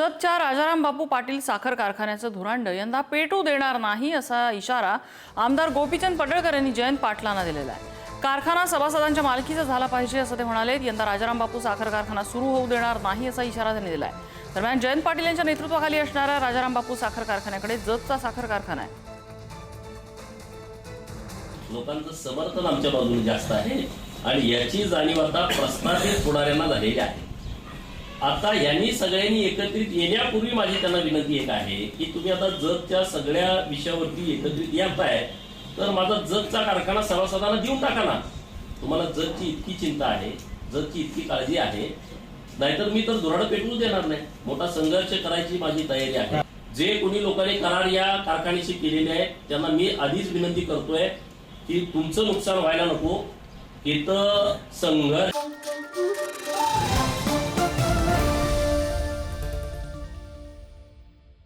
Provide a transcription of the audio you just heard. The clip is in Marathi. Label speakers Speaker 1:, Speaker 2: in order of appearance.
Speaker 1: जतच्या राजाराम बापू पाटील साखर कारखान्याचं धुरांड यंदा पेटू देणार नाही असा इशारा आमदार गोपीचंद पडळकर यांनी जयंत पाटलांना दिलेला आहे. कारखाना सभासदांच्या मालकीचा झाला पाहिजे असं ते म्हणाले यंदा राजाराम बापू साखर कारखाना सुरू होऊ देणार नाही असा इशारा त्यांनी दिला आहे दरम्यान जयंत पाटील यांच्या नेतृत्वाखाली असणाऱ्या राजाराम बापू साखर कारखान्याकडे जतचा साखर कारखाना आहे.
Speaker 2: लोकांचं समर्थन आमच्या बाजूने जास्त आहे आणि याची जाणीव आता प्रस्थापित पुढाऱ्यांना झालेली आहे. आता यांनी सगळ्यांनी एकत्रित येण्यापूर्वी माझी त्यांना विनंती एक आहे की तुम्ही आता जगच्या सगळ्या विषयावरती एकत्रित येताय तर माझा जगचा कारखाना सभासदांना देऊन टाका ना. तुम्हाला जगची इतकी चिंता आहे जगची इतकी काळजी आहे नाहीतर मी तर धुराड पेटवू देणार नाही. मोठा संघर्ष करायची माझी तयारी आहे. जे कोणी लोकांनी करार या कारखान्याशी केलेले आहे त्यांना मी आधीच विनंती करतोय की तुमचं नुकसान व्हायला नको. इथं संघर्ष